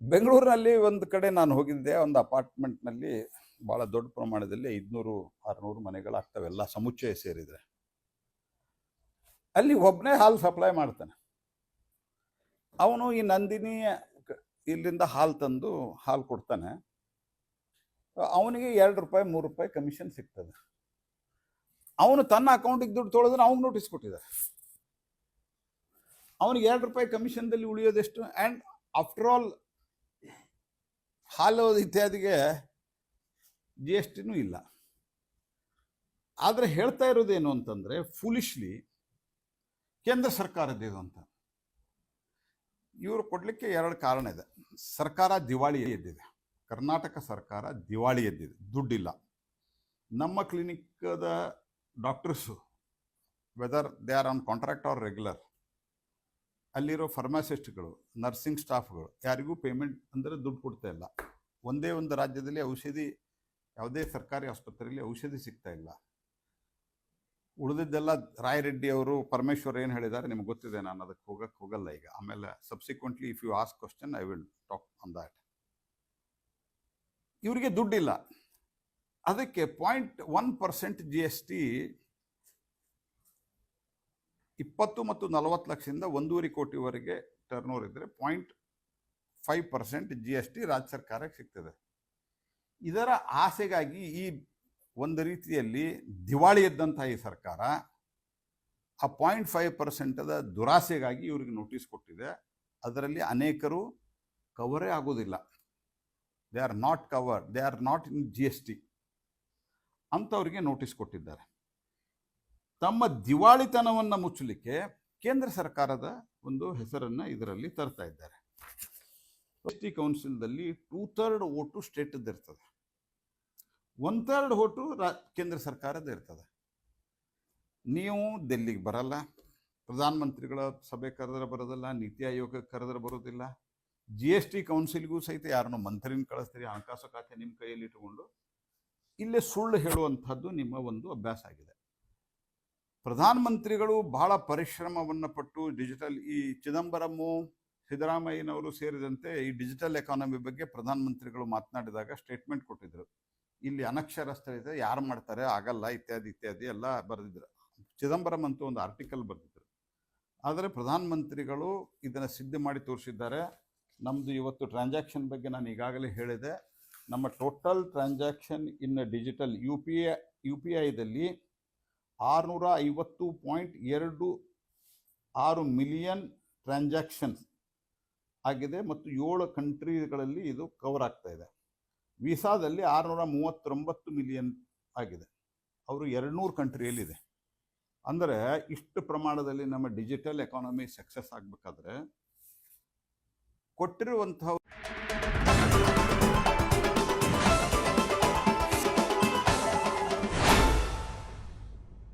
ಬೆಂಗಳೂರಿನಲ್ಲಿ ಒಂದು ಕಡೆ ನಾನು ಹೋಗಿದ್ದೆ, ಒಂದು ಅಪಾರ್ಟ್ಮೆಂಟ್ನಲ್ಲಿ ಭಾಳ ದೊಡ್ಡ ಪ್ರಮಾಣದಲ್ಲಿ ಐದುನೂರು, ಆರುನೂರು ಮನೆಗಳಾಗ್ತವೆ ಎಲ್ಲ ಸಮುಚ್ಚಯ ಸೇರಿದರೆ. ಅಲ್ಲಿ ಒಬ್ಬನೇ ಹಾಲು ಸಪ್ಲೈ ಮಾಡ್ತಾನೆ. ಅವನು ಈ ನಂದಿನಿ ಇಲ್ಲಿಂದ ಹಾಲು ತಂದು ಹಾಲು ಕೊಡ್ತಾನೆ. ಅವನಿಗೆ ಎರಡು ರೂಪಾಯಿ, ಮೂರು ರೂಪಾಯಿ ಕಮಿಷನ್ ಸಿಗ್ತದೆ. ಅವನು ತನ್ನ ಅಕೌಂಟಿಗೆ ದುಡ್ಡು ತೊಳೆದ್ರೆ ಅವ್ನಿಗೆ ನೋಟಿಸ್ ಕೊಟ್ಟಿದ್ದಾರೆ. ಅವನಿಗೆ ಎರಡು ರೂಪಾಯಿ ಕಮಿಷನ್ದಲ್ಲಿ ಉಳಿಯೋದೆಷ್ಟು? ಆ್ಯಂಡ್ ಆಫ್ಟರ್ ಆಲ್ ಹಾಲು ಇತ್ಯಾದಿಗೆ ಜಿ ಎಸ್ ಟಿನೂ ಇಲ್ಲ. ಆದರೆ ಹೇಳ್ತಾ ಇರೋದೇನು ಅಂತಂದರೆ ಫುಲಿಶ್ಲಿ ಕೇಂದ್ರ ಸರ್ಕಾರದ್ದು ಅಂತ. ಇವರು ಕೊಡಲಿಕ್ಕೆ ಎರಡು ಕಾರಣ ಇದೆ. ಸರ್ಕಾರ ದಿವಾಳಿ ಎದ್ದಿದೆ. ಕರ್ನಾಟಕ ಸರ್ಕಾರ ದಿವಾಳಿ ಎದ್ದಿದೆ. ದುಡ್ಡಿಲ್ಲ. ನಮ್ಮ ಕ್ಲಿನಿಕ್ದ doctors whether they are on contract or regular ಅಲ್ಲಿರೋ ಫಾರ್ಮಾಸಿಸ್ಟ್ಗಳು, ನರ್ಸಿಂಗ್ ಸ್ಟಾಫ್ಗಳು, ಯಾರಿಗೂ ಪೇಮೆಂಟ್ ಅಂದರೆ ದುಡ್ಡು ಕೊಡ್ತಾ ಇಲ್ಲ. ಒಂದೇ ಒಂದು ರಾಜ್ಯದಲ್ಲಿ ಔಷಧಿ, ಯಾವುದೇ ಸರ್ಕಾರಿ ಆಸ್ಪತ್ರೆಯಲ್ಲಿ ಔಷಧಿ ಸಿಗ್ತಾ ಇಲ್ಲ. ಉಳಿದಿದ್ದೆಲ್ಲ ರಾಯರೆಡ್ಡಿ ಅವರು, ಪರಮೇಶ್ವರ್ ಏನು ಹೇಳಿದ್ದಾರೆ ನಿಮ್ಗೆ ಗೊತ್ತಿದೆ, ನಾನು ಅದಕ್ಕೆ ಹೋಗಕ್ಕೆ ಹೋಗಲ್ಲ ಈಗ. ಆಮೇಲೆ subsequently if you ask question I will talk on that ಇವರಿಗೆ ದುಡ್ಡಿಲ್ಲ. ಅದಕ್ಕೆ point one percent G S T ಇಪ್ಪತ್ತು ಮತ್ತು ನಲವತ್ತು ಲಕ್ಷದಿಂದ ಒಂದೂವರೆ ಕೋಟಿವರೆಗೆ ಟರ್ನ್ ಓವರ್ ಇದ್ದರೆ point five percent G S T ರಾಜ್ಯ ಸರ್ಕಾರಕ್ಕೆ ಸಿಗ್ತದೆ. ಇದರ ಆಸೆಗಾಗಿ ಈ ಒಂದು ರೀತಿಯಲ್ಲಿ ದಿವಾಳಿ ಎದ್ದಂಥ ಈ ಸರ್ಕಾರ ಆ ಪಾಯಿಂಟ್ ಫೈವ್ ಪರ್ಸೆಂಟದ ದುರಾಸೆಗಾಗಿ ಇವರಿಗೆ ನೋಟಿಸ್ ಕೊಟ್ಟಿದೆ. ಅದರಲ್ಲಿ ಅನೇಕರು ಕವರೇ ಆಗೋದಿಲ್ಲ. They are not cover they are not in G S T ಅಂಥವ್ರಿಗೆ ನೋಟಿಸ್ ಕೊಟ್ಟಿದ್ದಾರೆ. ತಮ್ಮ ದಿವಾಳಿತನವನ್ನು ಮುಚ್ಚಲಿಕ್ಕೆ ಕೇಂದ್ರ ಸರ್ಕಾರದ ಒಂದು ಹೆಸರನ್ನು ಇದರಲ್ಲಿ ತರ್ತಾ ಇದ್ದಾರೆ. ಎಸ್ ಟಿ ಕೌನ್ಸಿಲ್ದಲ್ಲಿ ಟೂ ಥರ್ಡ್ ಓಟು ಸ್ಟೇಟದ್ದು ಇರ್ತದೆ. ಒನ್ ಥರ್ಡ್ ಓಟು ರಾ, ಕೇಂದ್ರ ಸರ್ಕಾರದ ಇರ್ತದೆ. ನೀವು ದೆಲ್ಲಿಗೆ ಬರಲ್ಲ ಪ್ರಧಾನಮಂತ್ರಿಗಳ ಸಭೆ ಕರೆದ್ರೆ ಬರೋದಿಲ್ಲ, ನೀತಿ ಆಯೋಗಕ್ಕೆ ಕರೆದ್ರೆ ಬರೋದಿಲ್ಲ. ಜಿ ಎಸ್ ಟಿ ಕೌನ್ಸಿಲ್ಗೂ ಸಹಿತ ಯಾರನ್ನೋ ಮಂತ್ರಿನ ಕಳಿಸ್ತೀರಿ, ಹಣಕಾಸು ಖಾತೆ ನಿಮ್ಮ ಕೈಯಲ್ಲಿ ಇಟ್ಟುಕೊಂಡು ಇಲ್ಲೇ ಸುಳ್ಳು ಹೇಳುವಂಥದ್ದು ನಿಮ್ಮ ಒಂದು ಅಭ್ಯಾಸ ಆಗಿದೆ. ಪ್ರಧಾನಮಂತ್ರಿಗಳು ಬಹಳ ಪರಿಶ್ರಮವನ್ನು ಪಟ್ಟು ಡಿಜಿಟಲ್ ಈ ಚಿದಂಬರಮ್ಮು, ಸಿದ್ದರಾಮಯ್ಯನವರು ಸೇರಿದಂತೆ ಈ ಡಿಜಿಟಲ್ ಎಕಾನಮಿ ಬಗ್ಗೆ ಪ್ರಧಾನಮಂತ್ರಿಗಳು ಮಾತನಾಡಿದಾಗ ಸ್ಟೇಟ್ಮೆಂಟ್ ಕೊಟ್ಟಿದ್ರು. ಇಲ್ಲಿ ಅನಕ್ಷರಸ್ಥರಿದೆ, ಯಾರು ಮಾಡ್ತಾರೆ, ಆಗಲ್ಲ, ಇತ್ಯಾದಿ ಇತ್ಯಾದಿ ಎಲ್ಲ ಬರೆದಿದ್ರು. ಚಿದಂಬರಂ ಅಂತೂ ಒಂದು ಆರ್ಟಿಕಲ್ ಬರೆದಿದ್ರು. ಆದರೆ ಪ್ರಧಾನಮಂತ್ರಿಗಳು ಇದನ್ನು ಸಿದ್ಧ ಮಾಡಿ ತೋರಿಸಿದ್ದಾರೆ. ನಮ್ಮದು ಇವತ್ತು ಟ್ರಾನ್ಸಾಕ್ಷನ್ ಬಗ್ಗೆ ನಾನು ಈಗಾಗಲೇ ಹೇಳಿದೆ. ನಮ್ಮ total transaction in digital U P I U P ಐದಲ್ಲಿ ಆರುನೂರ ಐವತ್ತು ಪಾಯಿಂಟ್ ಎರಡು ಆರು ಮಿಲಿಯನ್ ಟ್ರಾನ್ಸಾಕ್ಷನ್ಸ್ ಆಗಿದೆ ಮತ್ತು ಏಳು ಕಂಟ್ರಿಗಳಲ್ಲಿ ಇದು ಕವರ್ ಆಗ್ತಾ ಇದೆ. ವೀಸಾದಲ್ಲಿ ಆರುನೂರ ಮೂವತ್ತೊಂಬತ್ತು ಮಿಲಿಯನ್ ಆಗಿದೆ. ಅವರು ಎರಡುನೂರು ಕಂಟ್ರಿಯಲ್ಲಿದೆ. ಅಂದರೆ ಇಷ್ಟು ಪ್ರಮಾಣದಲ್ಲಿ ನಮ್ಮ ಡಿಜಿಟಲ್ ಎಕಾನಮಿ ಸಕ್ಸಸ್ ಆಗಬೇಕಾದ್ರೆ ಕೊಟ್ಟಿರುವಂತಹ